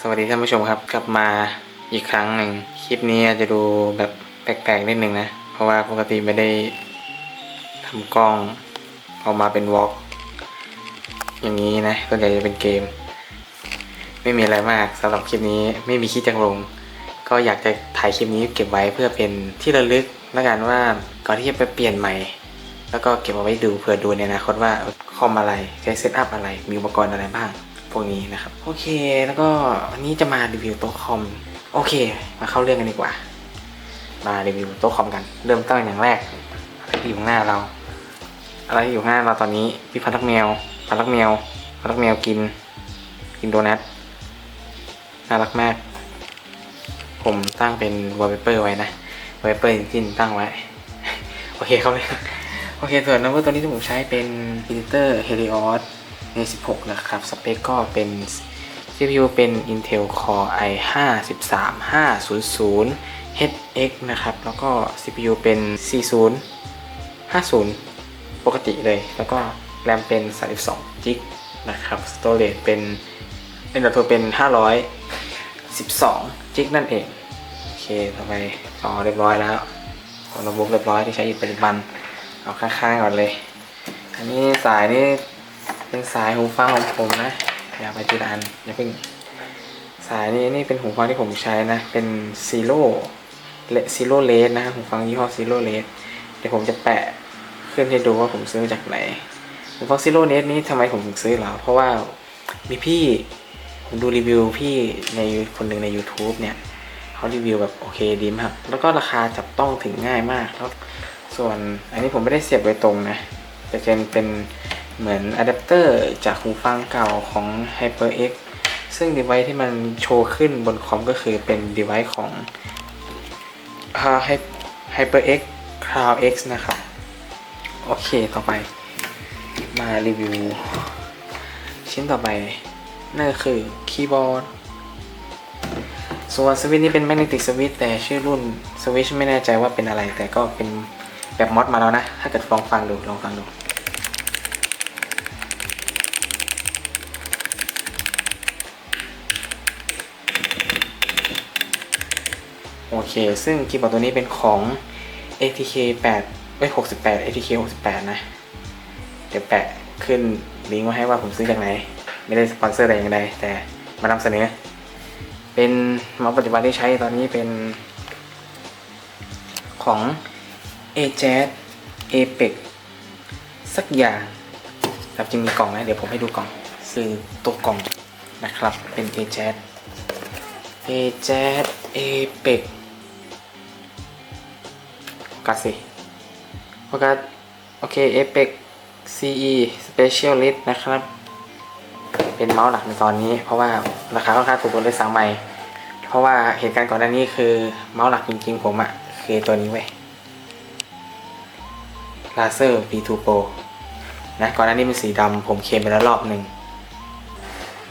สวัสดีท่านผู้ชมครับ กลับมาอีกครั้งหนึ่งคลิปนี้อาจจะดูแบบแปลกๆนิดนึงนะ เพราะว่าปกติไม่ได้ทำกล้องออกมาเป็นวอล์กอย่างนี้นะส่วนใหญ่จะเป็นเกม ไม่มีอะไรมากสำหรับคลิปนี้ไม่มีคิดจังลง ก็อยากจะถ่ายคลิปนี้เก็บไว้เพื่อเป็นที่ระลึกแล้วกันว่าก่อนที่จะไปเปลี่ยนใหม่ แล้วก็เก็บเอาไว้ดูเผื่อดูในอนาคตว่าคอมอะไรใช้เซตอัพอะไรมีอุปกรณ์อะไรบ้าง พวกนี้นะครับ โอเคแล้วก็วันนี้จะมารีวิวโต๊ะคอม โอเค มาเข้าเรื่องกันดีกว่า มารีวิวโต๊ะคอมกัน เริ่มต้นอย่างแรกอะไรที่อยู่หน้าเรา อะไรที่อยู่หน้าเราตอนนี้พี่พันลักแมวพันลักแมวพันลักแมวกิน กินโดนัทน่ารักมาก ผมตั้งเป็นวอลเปเปอร์ไว้นะวอลเปเปอร์ที่ตั้งไว้ โอเคเข้าเลยโอเคส่วนนัมเบอร์ตัวนี้ที่ผมใช้เป็น Editor Helios ใน 16 นะครับ สเปคก็เป็น CPU เป็น Intel Core i5 13500 HX นะครับ แล้วก็ CPU เป็น 4050 ปกติเลย แล้วก็แรมเป็น 32 g b นะครับ Storage เป็นเป็นดัตเป็น 512 g b นั่นเอง โอเค ต่อไปต่อเรียบร้อยแล้วโน้ตบุ๊กเรียบร้อยที่ใช้อยู่ปัจจุบัน เอาข้างๆก่อนเลย อันนี้สายนี่ เป็นสายหูฟังของผมนะอย่าไปทีละอันอย่าเพิ่งสายนี้นี่เป็นหูฟังที่ผมใช้นะ เป็นซีโร่เลซีโร่เลสนะหูฟังยี่ห้อซีโร่เลสเดี๋ยวผมจะแปะขึ้นให้ดูว่าผมซื้อมาจากไหนหูฟังซีโร่เลสนี้ทำไมผมถึงซื้อเหรอเพราะว่ามีพี่ผมดูรีวิวพี่ในคนหนึ่งใน YouTube เนี่ยเขารีวิวแบบโอเคดีมาก แล้วก็ราคาจับต้องถึงง่ายมากแล้วส่วนอันนี้ผมไม่ได้เสียบโดยตรงนะแต่เป็นเป็นเหมือนอะแด เตอร์จากหูฟังเก่าของ HyperX ซึ่ง device ที่มันโชว์ขึ้นบนคอมก็คือเป็น device ของ HyperX Cloud X นะครับ โอเคต่อไป มารีวิว ชิ้นต่อไป นั่นก็คือคีย์บอร์ดส่วนสวิตช์นี้เป็นแมกเนติกสวิตช์แต่ชื่อรุ่นสวิตช์ไม่แน่ใจว่าเป็นอะไร แต่ก็เป็นแบบมอดมาแล้วนะ ถ้าเกิดลองฟังดูลองฟังดู คซึ่งคีย์บอร์ดตัวนี้เป็นของ ATK 8เอ้ย68 ATK 68 นะ เดี๋ยวแปะขึ้นลิงก์ไว้ให้ว่าผมซื้อจากไหน ไม่ได้สปอนเซอร์อะไรอย่างใดแต่มานำเสนอ เป็นมาส์ปัจจุบันที่ใช้ตอนนี้เป็น ของ a j a z Apex สักอย่างแต่จริงมีกล่องนะ เดี๋ยวผมให้ดูกล่อง ซื้อตัวกล่องนะครับเป็น a j a z a j a z Apex โฟกัสสิโฟกัสโอเค Apex CE Specialist นะครับ เป็นเมาส์หลักในตอนนี้ เพราะว่าราคาค่อนข้างถูกตัวเลยสั่งใหม่ เพราะว่าเหตุการณ์ก่อนหน้านี้คือเมาส์หลักจริงๆผมอะคือตัวนี้เว้ย Razer V2 Pro นะก่อนหน้านี้เป็นสีดำผมเคลมไปแล้วรอบหนึ่ง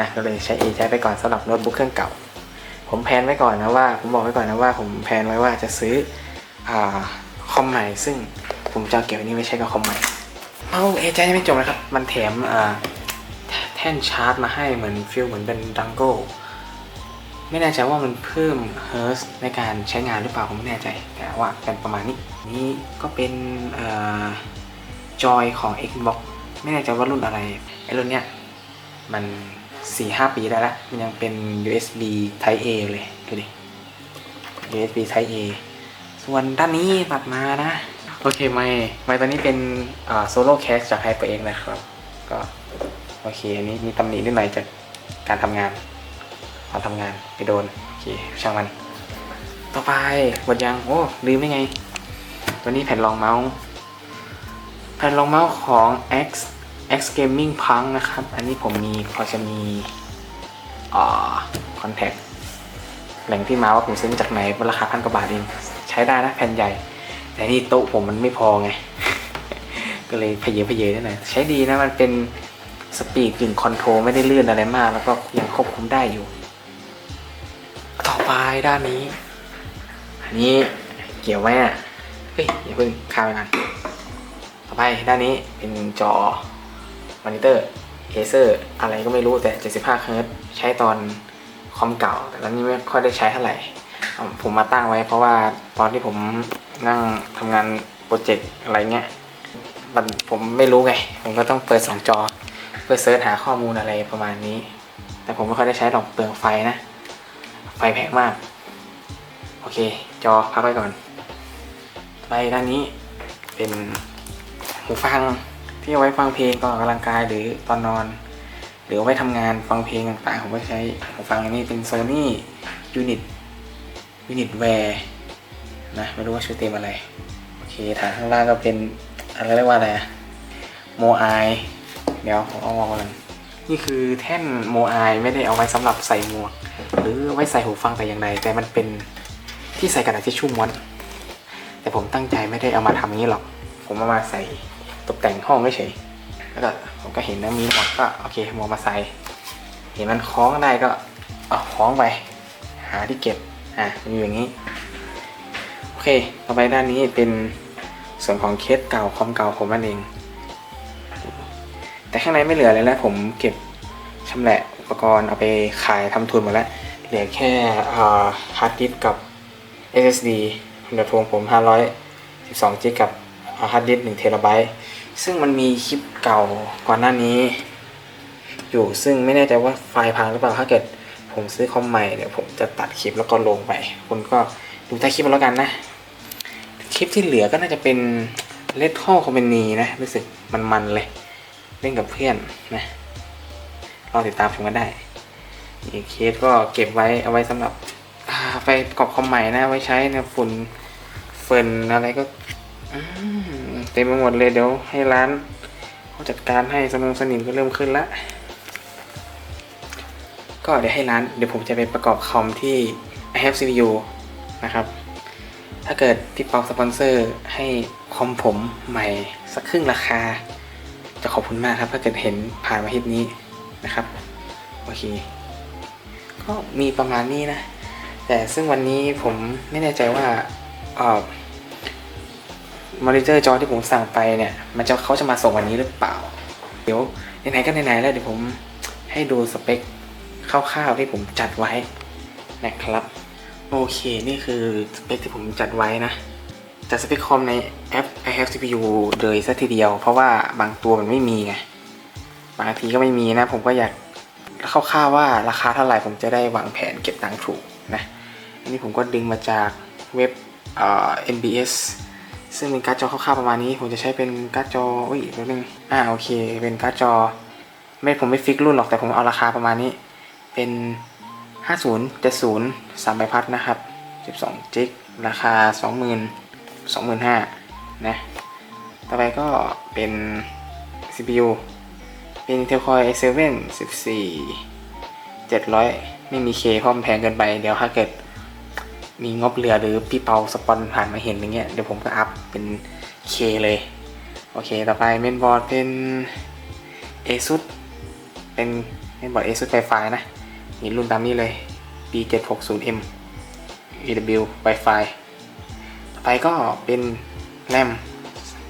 นะก็เลยใช้เอใช้ไปก่อนสำหรับโน้ตบุ๊กเครื่องเก่า ผมแพนไว้ก่อนนะว่า ผมบอกไว้ก่อนนะว่า ผมแพนไว้ว่าจะซื้ออ่า คอมใหม่ซึ่งผมจะเก็บอันนี้ไว้ใช้กับคอมใหม่เอาเอใช้ไม่จบนะครับ มันแถมแท่นชาร์จมาให้เหมือนฟิลเหมือนเป็นดังโก้ไม่แน่ใจว่ามันเพิ่มเฮิร์สในการใช้งานหรือเปล่าผมไม่แน่ใจ แต่ว่าเป็นประมาณนี้ นี่ก็เป็นจอยของ Xbox ไม่แน่ใจว่ารุ่นอะไรไอ้รุ่นเนี้ยมัน 4-5 ปีได้แล้ว มันยังเป็น USB Type A เลย ดูดิ USB Type A ส่วนด้านนี้ตัดมานะ โอเคไม่ไม่ตอนนี้เป็นโซโล่แคสจาก HyperX นะครับ ก็โอเคอันนี้มีตำหนินิดหน่อยจากการทำงานตอนทำงานไปโดน โอเคช่างมัน ต่อไปหมดยังโอ้ลืมได้ไง ตัวนี้แผ่นรองเมาส์แผ่นรองเมาส์ของ X X Gaming Punk นะครับ อันนี้ผมมีพอจะมีอ่าคอนแทคแหล่งที่มาว่าผมซื้อมาจากไหนราคาพันกว่าบาทเอง ใช้ได้นะแผ่นใหญ่ แต่นี่โต๊ะผมมันไม่พอไง ก็เลยเพเยเพเยนิดหน่อยใช้ดีนะมันเป็นสปีดกึ่งคอนโทรลไม่ได้เลื่อนอะไรมาก แล้วก็ยังควบคุมได้อยู่ ต่อไปด้านนี้ อันนี้เกี่ยวไหมอะเฮ้ยอย่าเพิ่งข้ามไปกันต่อไปด้านนี้เป็นจอมอนิเตอร์เอเซอร์อะไรก็ไม่รู้แต่ 75เฮิร์ตใช้ตอนคอมเก่า แต่ตอนนี้ไม่ค่อยได้ใช้เท่าไหร่ ผมมาตั้งไว้เพราะว่าตอนที่ผมนั่งทำงานโปรเจกต์อะไรเงี้ยมันผมไม่รู้ไง ผมก็ต้องเปิดสองจอ เพื่อเซิร์ชหาข้อมูลอะไรประมาณนี้ แต่ผมไม่ค่อยได้ใช้หรอกเปลืองไฟนะ ไฟแพงมาก โอเค จอพักไว้ก่อน ไปด้านนี้เป็นหูฟังที่เอาไว้ฟังเพลงก่อนออกกำลังกายหรือตอนนอน หรือเอาไว้ทำงานฟังเพลงต่างๆ ผมก็ใช้หูฟังอันนี้เป็น Sony Unit Unit Wear นะไม่รู้ว่าชื่อเต็มอะไร โอเคฐานข้างล่างก็เป็นอะไรเรียกว่าอะไรอะโมไอเดี๋ยวผมเอามองกันนี่คือแท่นโมไอไม่ได้เอาไว้สำหรับใส่หมวกหรือไว้ใส่หูฟังแต่อย่างใดแต่มันเป็นที่ใส่กระดาษทิชชู่ม้วนแต่ผมตั้งใจไม่ได้เอามาทำอย่างนี้หรอก ผมเอามาใส่ตกแต่งห้องเฉยแล้วก็ผมก็เห็นนะมีหมวกก็โอเคหมวกมาใส่ เห็นมันคล้องได้ก็เอาคล้องไป หาที่เก็บ อะมันอยู่อย่างนี้ โอเค ต่อไปด้านนี้เป็นส่วนของเคสเก่าคอมเก่าผมนั่นเอง แต่ข้างในไม่เหลือเลยแล้ว ผมเก็บชำแหละอุปกรณ์เอาไปขายทำทุนหมดแล้ว เหลือแค่ฮาร์ดดิสกับ SSD เดี๋ยวทวงผม 512 g กับฮาร์ดดิส1เทราไบต์ซึ่งมันมีคลิปเก่าก่อนหน้านี้ อยู่ซึ่งไม่แน่ใจว่าไฟล์พังหรือเปล่าถ้าเกิด ผมซื้อคอมใหม่เดี๋ยวผมจะตัดคลิปแล้วก็ลงไปคุณก็ดูใต้คลิปแล้วกันนะ คลิปที่เหลือก็น่าจะเป็นเลด t อคอมเมนีนะรู้สึกมันๆเลย เล่นกับเพื่อนนะรอติดตามชมกันได้อีกเคสก็เก็บไว้เอาไว้สำหรับไปกรอบคอมใหม่นะไว้ใช้เนฝุ่นเฟินอะไรก็เต็มไปหมดเลยเดี๋ยวให้ร้านเขาจัดการให้สมองสนิมก็เริ่มขึ้นละ ก็เดี๋ยวให้ร้านเดี๋ยวผมจะไปประกอบคอมที่ i have CPU นะครับ ถ้าเกิดพี่ปอกสปอนเซอร์ให้คอมผมใหม่สักครึ่งราคา จะขอบคุณมากครับ ถ้าเกิดเห็นผ่านมาทิตนี้นะครับ โอเค ก็มีประมาณนี้นะ แต่ซึ่งวันนี้ผมไม่แน่ใจว่าเอ่อมอนิเตอร์จอที่ผมสั่งไปเนี่ย มันจะเขาจะมาส่งวันนี้หรือเปล่า เดี๋ยวไหนๆก็ไหนๆแล้วเดี๋ยวผมให้ดูสเปค คร่าวๆที่ผมจัดไว้นะครับ โอเค นี่คือสเปคที่ผมจัดไว้นะ จัดสเปคคอมในแอป i have CPU เลยซะทีเดียว เพราะว่าบางตัวมันไม่มีไงบางทีก็ไม่มีนะ ผมก็อยากคร่าวๆว่าราคาเท่าไหร่ผมจะได้วางแผนเก็บตังค์ถูกนะอันนี้ผมก็ดึงมาจากเว็บเอ่อ NBS ซึ่งเป็นการ์ดจอคร่าวๆประมาณนี้ ผมจะใช้เป็นการ์ดจออุ้ยแป๊บนึงอ่าโอเค เป็นการ์ดจอ ไม่ผมไม่ฟิกรุ่นหรอกแต่ผมเอาราคาประมาณนี้ เป็น 50 70 3ใบพัดนะครับ 12 จิก ราคา 20,000 25,000นะต่อไปก็เป็น CPU เป็น Intel Core i7 14 700 ไม่มีเคเพราะมันแพงเกินไป เดี๋ยวถ้าเกิดมีงบเหลือหรือพี่เปาสปอนผ่านมาเห็นอย่างเงี้ยเดี๋ยวผมก็อัพเป็นเคเลย โอเค ต่อไปเมนบอร์ดเป็น ASUS เป็นเมนบอร์ด ASUS Wi-Fi นะ มีรุ่นตามนี้เลย B760M EW Wi-Fi ต่อไปก็เป็นแรม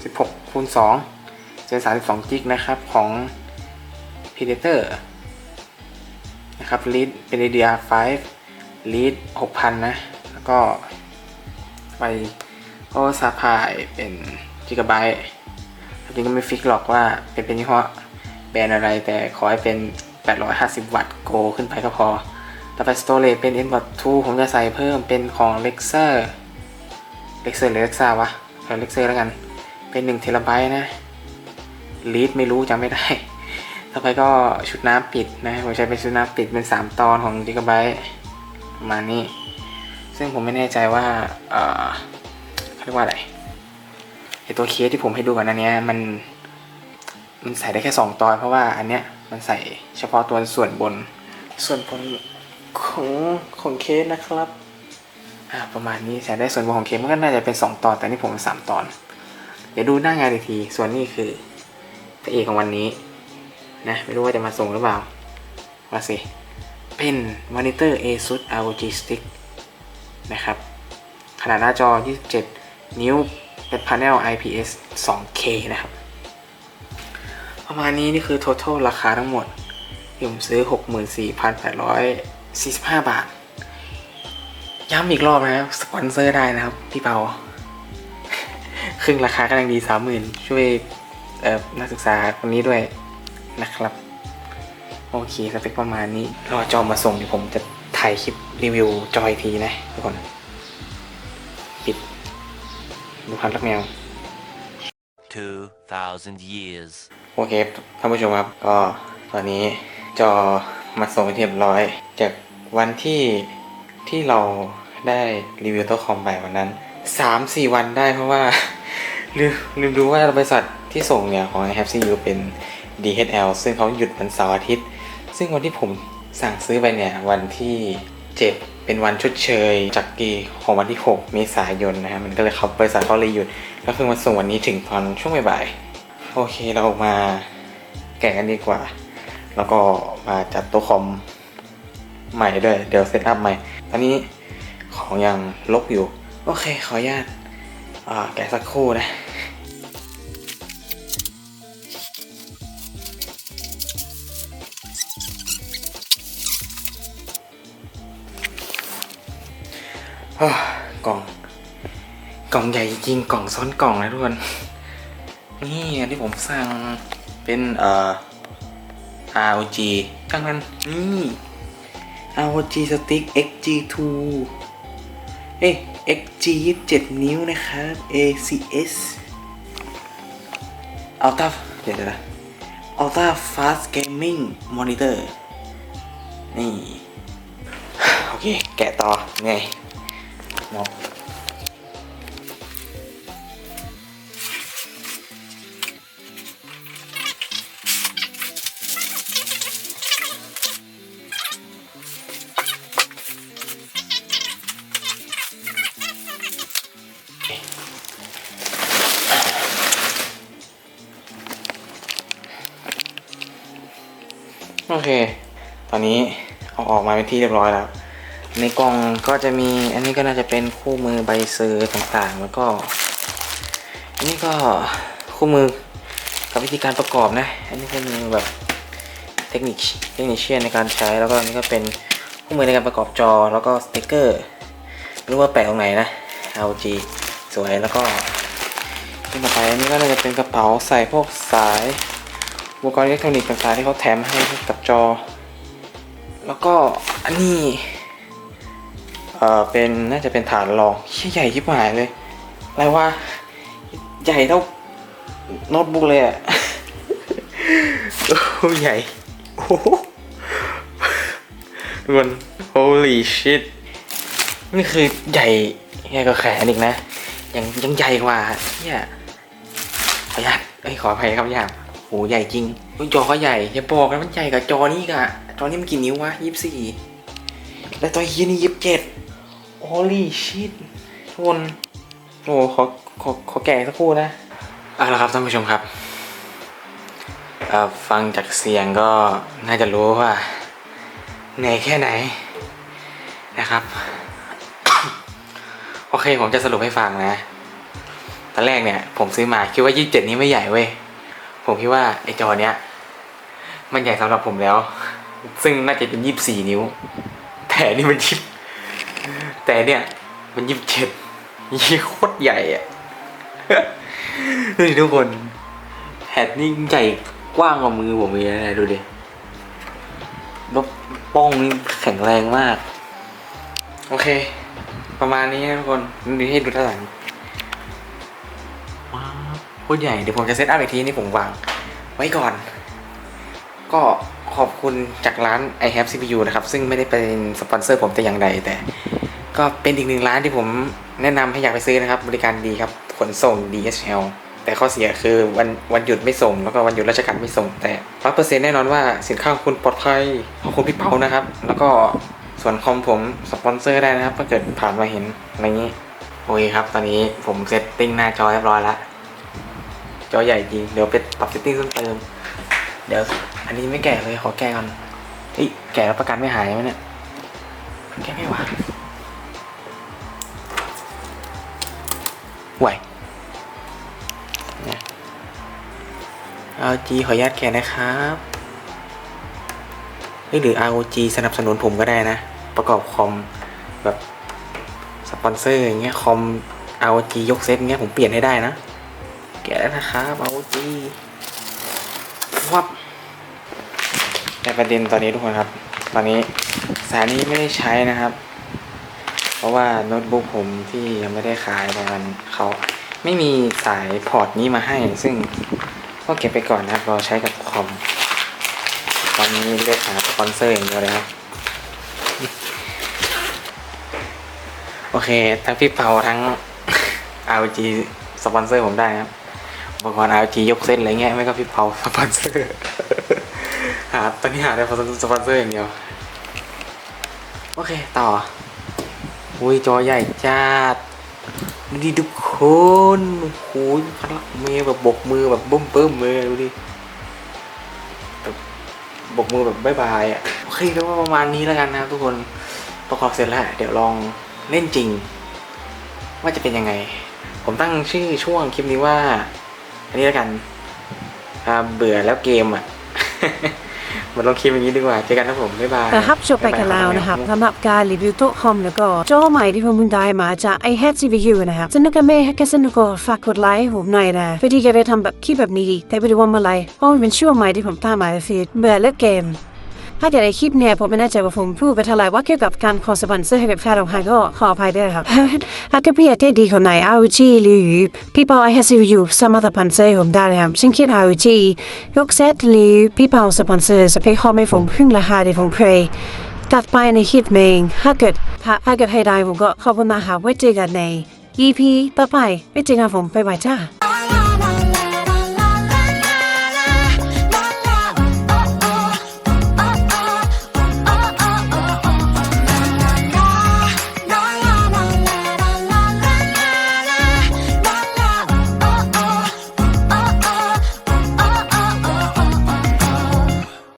16คูณ2เจน32 g นะครับของ Predator นะครับ Lead เป็น DDR5 Lead 6,000 นะ แล้วก็ไปก็ซาพายเป็น Gigabyte จริงก็ไม่ฟิกหรอกว่าเป็นเป็นยี่ห้อแบรนด์อะไรแต่ขอให้เป็น 850 วัตต์โกขึ้นไปก็พอ ต่อไป storage เป็น M.2 ผมจะใส่เพิ่มเป็นของ Lexer Lexer หรือ Lexa วะเอา Lexer แล้วกัน เป็น1เทราไบต์นะ Lead ไม่รู้จำไม่ได้ ต่อไปก็ชุดน้ำปิดนะ ผมใช้เป็นชุดน้ำปิดเป็น 3 ตอนของ Gigabyte ประมาณนี้ ซึ่งผมไม่แน่ใจว่า เอ่อเขาเรียกว่าอะไรไอตัวเคสที่ผมให้ดูก่อนอันเนี้ยมันมันใส่ได้แค่ 2 ตอนเพราะว่าอันเนี้ย มันใส่เฉพาะตัวส่วนบน ส่วนบนของของเคสนะครับอ่าประมาณนี้ใส่ได้ส่วนบนของเคสมันก็น่าจะเป็น 2 ตอน แต่นี่ผมเป็น3ตอน เดี๋ยวดูหน้างานอีกที ส่วนนี้คือพระเอกของวันนี้นะไม่รู้ว่าจะมาส่งหรือเปล่าว่าสิเป็นมอนิเตอร์ ASUS ROG Stick นะครับ ขนาดหน้าจอ 27 นิ้วเป็น panel IPS 2K นะครับ ประมาณนี้นี่คือ total ราคาทั้งหมดที่ผมซื้อ 64,845 บาท ย้ำอีกรอบนะครับสปอนเซอร์ได้นะครับ พี่เปาครึ่งราคากำลังดีสามหมื่นช่วยนักศึกษาคนนี้ด้วยนะครับ โอเค สเปคประมาณนี้รอจอมาส่งเดี๋ยวผมจะถ่ายคลิปรีวิวจอยทีนะทุกคน ปิด ดูครับรักแมว 2,000 years โอเคท่านผู้ชมครับ ก็ตอนนี้จอมาส่งเป็นที่เรียบร้อย จากวันที่ที่เราได้รีวิวโต๊ะคอมไปวันนั้น 3-4 วันได้เพราะว่า ลืมลืมดูว่าบริษัทที่ส่งเนี่ยของ h a p c u เป็น DHL ซึ่งเขาหยุดวันเสาร์อาทิตย์ ซึ่งวันที่ผมสั่งซื้อไปเนี่ยวันที่7เป็นวันชดเชยจากกีของวันที่ 6 เมษายนนะฮะมันก็เลยเขาบริษัทเขาเลยหยุดก็คือมาส่งวันนี้ถึงตอนช่วงบ่าย โอเคเรามาแกะกันดีกว่า แล้วก็มาจัดโต๊ะคอมใหม่ด้วย เดี๋ยวเซตอัพใหม่ ตอนนี้ของยังลบอยู่ โอเคขออนุญาตแกะสักครู่นะกล่อง กล่องใหญ่จริงกล่องซ้อนกล่องนะทุกคน นี่อันที่ผมสั่งเป็นเอ่อ ROG จังนั้นนี่ ROG Stick XG2 เอ้ย XG 27 นิ้วนะครับ ACS Ultra เดี๋ยวนะ Ultra Fast Gaming Monitor นี่ โอเค แกะต่อไงมอบ เค ตอนนี้เอาออกมาเป็นที่เรียบร้อยแล้ว ในกล่องก็จะมี อันนี้ก็น่าจะเป็นคู่มือใบซื้อต่างๆ แล้วก็ อันนี้ก็คู่มือกับวิธีการประกอบนะ อันนี้คู่มือแบบเทคนิคเทคนิคเชียนในการใช้ แล้วก็อันนี้ก็เป็นคู่มือในการประกอบจอ แล้วก็สติกเกอร์ไม่รู้ว่าแปะตรงไหนนะ LG สวยแล้วก็ที่ต่อไปอันนี้ก็น่าจะเป็นกระเป๋าใส่พวกสาย อุปกรณ์อิเล็กทรอนิกส์ต่างๆที่เขาแถมให้กับจอ แล้วก็อันนี้เอ่อเป็นน่าจะเป็นฐานรองใหญ่ที่หายเลยอะไรวะใหญ่เท่าโน้ตบุ๊กเลยอะโอ้ใหญ่โอ้โหทุกคน holy shit นี่คือใหญ่ใหญ่กว่าแขนอีกนะ ยังยังใหญ่กว่าเนี่ยขออนุญาตเอ้ยขออภัยครับยาม หใหญ่จริงจอก็ใหญ่อย่าบอกนะมันใหญ่กับจอนี้อีกะจอนี้มันกี่นิ้ววะยี่สิบสี่แล้วจอเฮียนี่ยี่สิบเจ็ดโอ้ลี่ชิตทุกคนโอ้ขอขอขอแกะสักครู่นะเอาละครับท่านผู้ชมครับฟังจากเสียงก็น่าจะรู้ว่าเหนื่อยแค่ไหนนะครับ โอเคผมจะสรุปให้ฟังนะตอนแรกเนี่ย ผมซื้อมาคิดว่ายี่สิบเจ็ดนี้ไม่ใหญ่เว้ย ผมคิดว่าไอ้จอเนี้ย มันใหญ่สำหรับผมแล้ว ซึ่งน่าจะเป็นยี่สิบสี่นิ้ว แต่นี่มันยิบแต่เนี่ย มันยี่สิบเจ็ดยี่โคตรใหญ่อะดูดิทุกคนแผ่นนี่ใหญ่กว้างกว่ามือผมเลยนะดูดิลบป้องนี่แข็งแรงมาก โอเค ประมาณนี้นะทุกคนนี่ให้ดูด้านหลัง ตรใหญ่ เดี๋ยวผมจะเซตอัพอีกทีนี่ผมวาง ไว้ก่อน ก็ขอบคุณจากร้าน i have CPU นะครับ ซึ่งไม่ได้เป็นสปอนเซอร์ผมแต่อย่างใด แต่ ก็เป็นอีกหนึ่งร้านที่ผมแนะนำให้อยากไปซื้อนะครับ บริการดีครับ ขนส่ง DHL แต่ข้อเสียคือวันวันหยุดไม่ส่ง แล้วก็วันหยุดราชการไม่ส่ง แต่ร้อเปอร์เซ็นต์แน่นอนว่าสินค้าของคุณปลอดภัยขอบคุณพี่เปานะครับ แล้วก็ส่วนคอมผมสปอนเซอร์ได้นะครับถ้าเกิดผ่านมาเห็นอะไรงนี้โอเคครับ ตอนนี้ผมเซตติ้งหน้าจอเรียบร้อยแล้ว จอใหญ่จริง เดี๋ยวไปปรับเซตติ้งเพิ่มเติม เดี๋ยว อันนี้ไม่แก่เลยขอแก้ก่อนเฮ้ยแก่แล้วประกันไม่หายไหมเนี่ยแก้ไม่ไหวไหวเอาจีขออนุญาตแกะนะครับหรือ ROG สนับสนุนผมก็ได้นะ ประกอบคอมแบบสปอนเซอร์อย่างเงี้ยคอม ROG ยกเซตเงี้ยผมเปลี่ยนให้ได้นะ แกะแล้วนะครับ ROG วับแต่ประเด็นตอนนี้ทุกคนครับ ตอนนี้สายนี้ไม่ได้ใช้นะครับ เพราะว่าโน้ตบุ๊กผมที่ยังไม่ได้ขายตอนนั้นเขาไม่มีสายพอร์ตนี้มาให้ ซึ่งก็เก็บไปก่อนนะครับรอใช้กับคอมตอนนี้เลือกหาสปอนเซอร์อย่างเดียวเลยครับโอเค ทั้งพี่เปาทั้ง RG สปอนเซอร์ผมได้ครับ อุปกรณ์ RG ยกเส้นอะไรเงี้ยไม่ก็พี่เปาสปอนเซอร์หาตอนนี้หาได้สปอนเซอร์อย่างเดียว โอเค ต่อ อุ้ยจอใหญ่จัดดูดิทุกคนโอ้โหพลังมือแบบบกมือแบบบุ้มเบิ้มมือดูดิแบบบกมือแบบบายบายอะโอเคก็ประมาณนี้แล้วกันนะทุกคนประกอบเสร็จแล้ว เดี๋ยวลองเล่นจริง ว่าจะเป็นยังไง ผมตั้งชื่อช่วงคลิปนี้ว่า อันนี้แล้วกันอ่าเบื่อแล้วเกมอะมันลงคลิปอย่างนี้ดีกว่า เจอกันครับผม บ๊ายบายนะครับจบไปกันแล้วนะครับสำหรับการรีวิวโต๊ะคอมแล้วก็จอใหม่ที่ผมเพิ่งได้มาจาก i h a d CPU นะครับสนุกกันไหมก็สนุกก็ฝากกดไลค์ให้ผมหน่อยนะเพื่อที่จะได้ทำแบบคลิปแบบนี้อีกแต่ไม่รู้ว่าเมื่อไหรเพราะมันเป็นช่วงใหม่ที่ผมตามมาฟีดเบื่อเลิกเกม ถ้าเกิดในคลิปเนี่ยผมไม่แน่ใจว่าผมพูดไปเท่าไหร่ว่าเกี่ยวกับการขอสปอนเซอร์ให้กับแฟนของใครก็ขออภัยด้วยครับถ้าเกิดพี่อยากได้ดีคนไหน ROG หรือพี่เปา i h a d CPU สามารถสปอนเซอร์ให้ผมได้นะครับฉันคิด ROG ยกเซตหรือพี่เปาสปอนเซอร์จะไปขอไม่ผมพึ่งราคาที่ผมเพย์ตัดไปในคลิปเองถ้าเกิดถ้าถ้าเกิดให้ได้ผมก็ขอบคุณนะครับไว้เจอกันใน EP ต่อไปไว้เจอกันผมไปบายจ้า